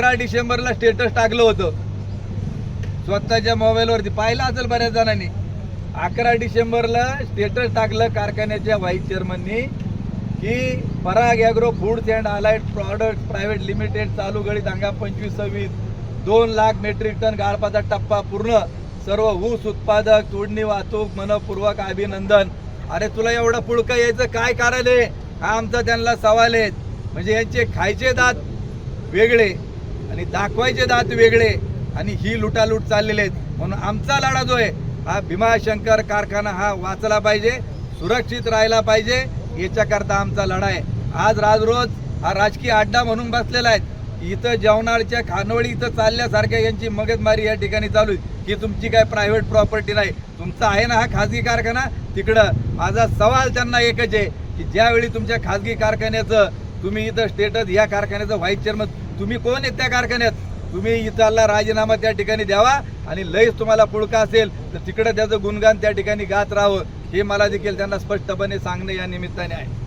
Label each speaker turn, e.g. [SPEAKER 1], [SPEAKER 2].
[SPEAKER 1] अकरा डिसेंबरला स्टेटस टाकलं होतं. स्वतःच्या मोबाईलवरती पाहिलं असेल बऱ्याच जणांनी. अकरा डिसेंबरला स्टेटस टाकलं कारखान्याच्या व्हाईस चेअरमननी की Parag agro foods and allied product private limited चालू गळीत हंगा पंचवीस सव्वीस दोन लाख मेट्रिक टन गाळपाचा टप्पा पूर्ण. सर्व ऊस उत्पादक तोडणी वाहतूक मनपूर्वक अभिनंदन. अरे तुला एवढं पुळकं यायचं काय कारण आहे? हा आमचा त्यांना सवाल आहे. म्हणजे यांचे खायचे दात वेगळे. आणि दाखवायचे दात वेगळे आणि ही लुटालूट चाललेले आहेत. म्हणून आमचा लढा जो आहे हा भीमाशंकर कारखाना हा वाचला पाहिजे सुरक्षित राहिला पाहिजे याच्याकरता आमचा लढा आहे. आज राजरोज हा राजकीय अड्डा म्हणून बसलेला आहे. इथं जेवणाच्या खानवळी इथं चालल्यासारख्या यांची मगजमारी या ठिकाणी चालू आहे. की तुमची काय प्रायव्हेट प्रॉपर्टी नाही. तुमचा आहे ना हा खाजगी कारखाना? तिकडं माझा सवाल त्यांना एकच आहे की ज्यावेळी तुमच्या खाजगी कारखान्याचं तुम्ही इथं स्टेटस या कारखान्याचं व्हाईस चेअरमन तुम्ही कोण आहेत त्या कारखान्यात? तुम्ही इथला राजीनामा त्या ठिकाणी द्यावा आणि लयच तुम्हाला पुळका असेल तर तिकडं त्याचं गुणगान त्या ठिकाणी गात राहावं हे मला देखील त्यांना स्पष्टपणे सांगणं या निमित्ताने आहे.